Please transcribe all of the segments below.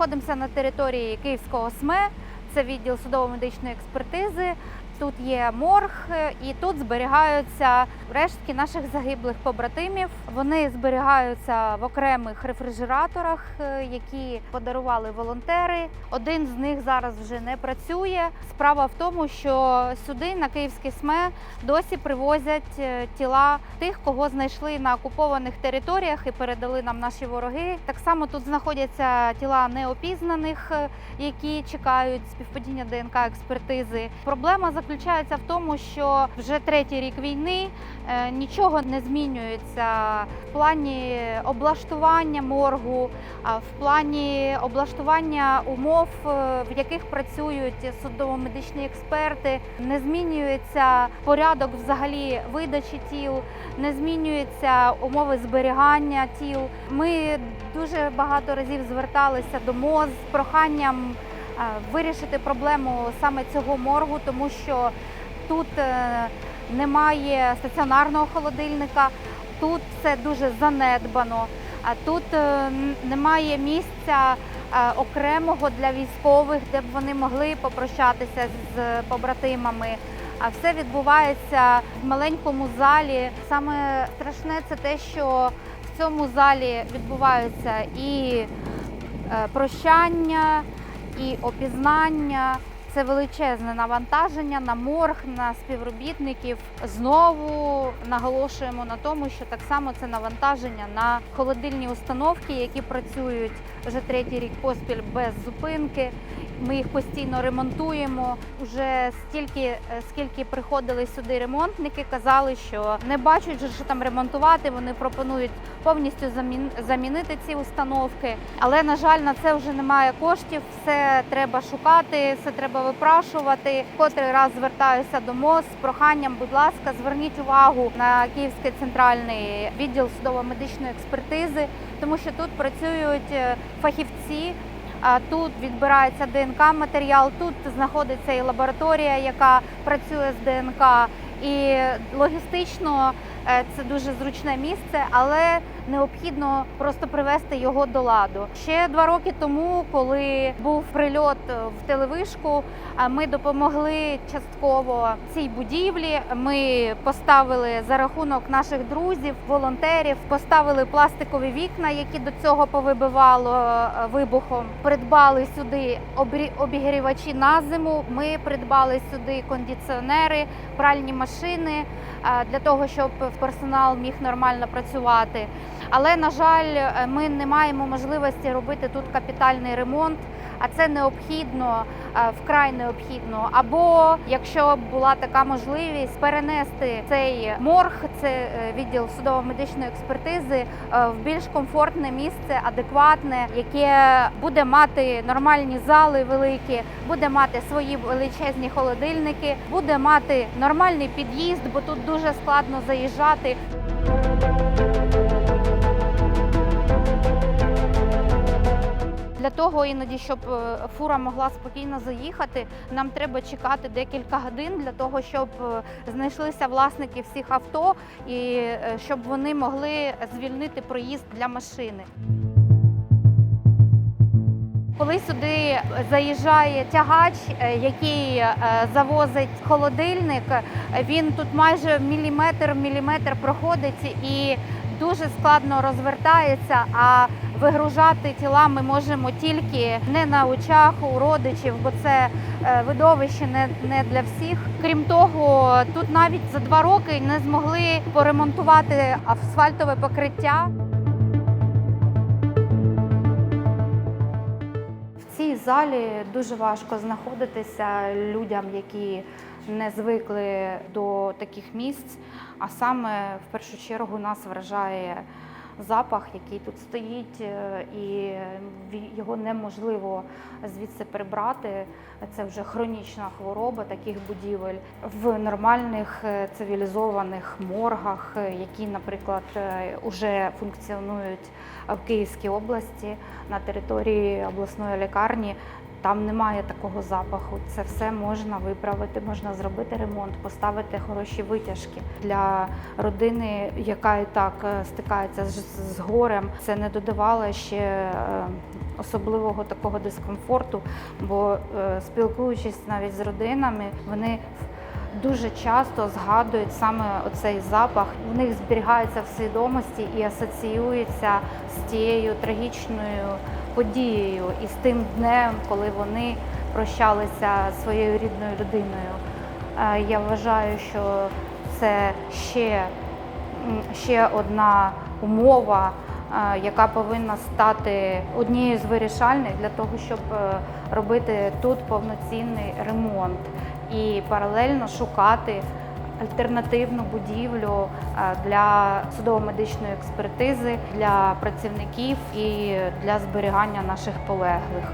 знаходимося на території Київського СМЕ, це відділ судово-медичної експертизи. Тут є морг, е, і тут зберігаються рештки наших загиблих побратимів. Вони зберігаються в окремих рефрижераторах, е, які подарували волонтери. Один з них зараз вже не працює. Справа в тому, що сюди на київське СМЕ досі привозять е, тіла тих, кого знайшли на окупованих територіях і передали нам наші вороги. Так само тут знаходяться тіла неопізнаних, е, які чекають співпадіння ДНК експертизи. Проблема заключається в тому, що вже третій рік війни нічого не змінюється в плані облаштування моргу, в плані облаштування умов, е, в яких працюють судово-медичні експерти. Не змінюється порядок взагалі видачі тіл, не змінюються умови зберігання тіл. Ми дуже багато разів зверталися до МОЗ з проханням е, вирішити проблему саме цього моргу, тому що тут е, немає стаціонарного холодильника, тут все дуже занедбано, а тут е, немає місця е, окремого для військових, де б вони могли попрощатися з побратимами. А все відбувається в маленькому залі. Саме страшне це те, що в цьому залі відбуваються і е, прощання, і опізнання. Це величезне навантаження на морг, на співробітників. Знову наголошуємо на тому, що так само це навантаження на холодильні установки, які працюють вже третій рік поспіль без зупинки. Ми їх постійно ремонтуємо. Уже стільки, е, скільки приходили сюди ремонтники, казали, що не бачать, що там ремонтувати. Вони пропонують повністю замін- замінити ці установки. Але на жаль, на це вже немає коштів. Все треба шукати, все треба випрашувати. Котрий раз звертаюся до МОЗ з проханням, будь ласка, зверніть увагу на Київський центральний відділ судово-медичної експертизи, тому що тут працюють е, фахівці. Тут відбирається ДНК матеріал, тут знаходиться і лабораторія, яка працює з ДНК. І логістично е, це дуже зручне місце, але необхідно просто привести його до ладу. Ще два роки тому, коли був прильот в телевишку, ми допомогли частково цій будівлі. Ми поставили за рахунок наших друзів, волонтерів, поставили пластикові вікна, які до цього повибивало е, вибухом. Придбали сюди обігрівачі на зиму. Ми придбали сюди кондиціонери, пральні машини е, для того, щоб персонал міг нормально працювати. Але на жаль, е, ми не маємо можливості робити тут капітальний ремонт. А це необхідно, е, вкрай необхідно. Або якщо б була така можливість перенести цей морг, це е, відділ судово-медичної експертизи, в більш комфортне місце, адекватне, яке буде мати нормальні зали великі, буде мати свої величезні холодильники, буде мати нормальний під'їзд, бо тут дуже складно заїжджати. Для того іноді, щоб е, фура могла спокійно заїхати, нам треба чекати декілька годин для того, щоб е, знайшлися власники всіх авто і е, щоб вони могли звільнити проїзд для машини. Коли сюди заїжджає тягач, який завозить холодильник, він тут майже міліметр в міліметр проходить і дуже складно розвертається. А вигружати тіла ми можемо тільки не на очах у родичів, бо це е, видовище не, не для всіх. Крім того, тут навіть за два роки не змогли поремонтувати асфальтове покриття. В цій залі дуже важко знаходитися людям, які не звикли до таких місць. А саме в першу чергу нас вражає запах, який тут стоїть, е, і його неможливо звідси прибрати. Це вже хронічна хвороба таких будівель в нормальних е, цивілізованих моргах, е, які, наприклад, вже функціонують в Київській області на території обласної лікарні. Там немає такого запаху. Це все можна виправити, можна зробити ремонт, поставити хороші витяжки для родини, яка і так е, стикається з, горем. Це не додавало ще е, особливого такого дискомфорту, бо е, спілкуючись навіть з родинами, вони дуже часто згадують саме оцей запах. В них зберігається в свідомості і асоціюється з тією трагічною подією і з тим днем, коли вони прощалися зі своєю рідною людиною. Е, Я вважаю, що це ще, ще одна умова, е, яка повинна стати однією з вирішальних для того, щоб е, робити тут повноцінний ремонт і паралельно шукати альтернативну будівлю е, для судово-медичної експертизи для працівників і для зберігання наших полеглих.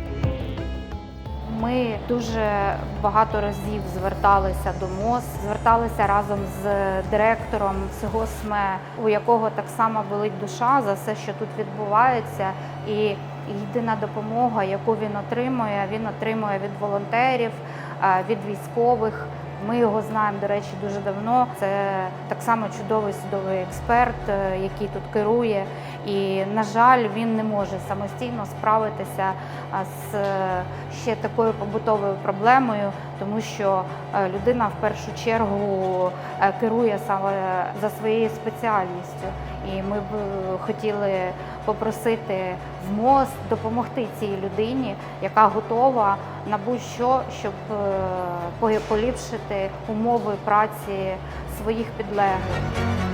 Ми дуже багато разів зверталися до МОЗ, зверталися разом з директором цього СМЕ, у якого так само болить душа за все, що тут відбувається, і єдина допомога, яку він отримує, він отримує від волонтерів, е, від військових. Ми його знаємо, до речі, дуже давно. Це так само чудовий судовий експерт, е, який тут керує. І, на жаль, він не може самостійно справитися з е, ще такою побутовою проблемою, тому що е, людина в першу чергу е, керує саме за своєю спеціальністю. І ми б е, хотіли попросити в МОЗ допомогти цій людині, яка готова на будь-що, щоб е, поліпшити умови праці своїх підлеглих.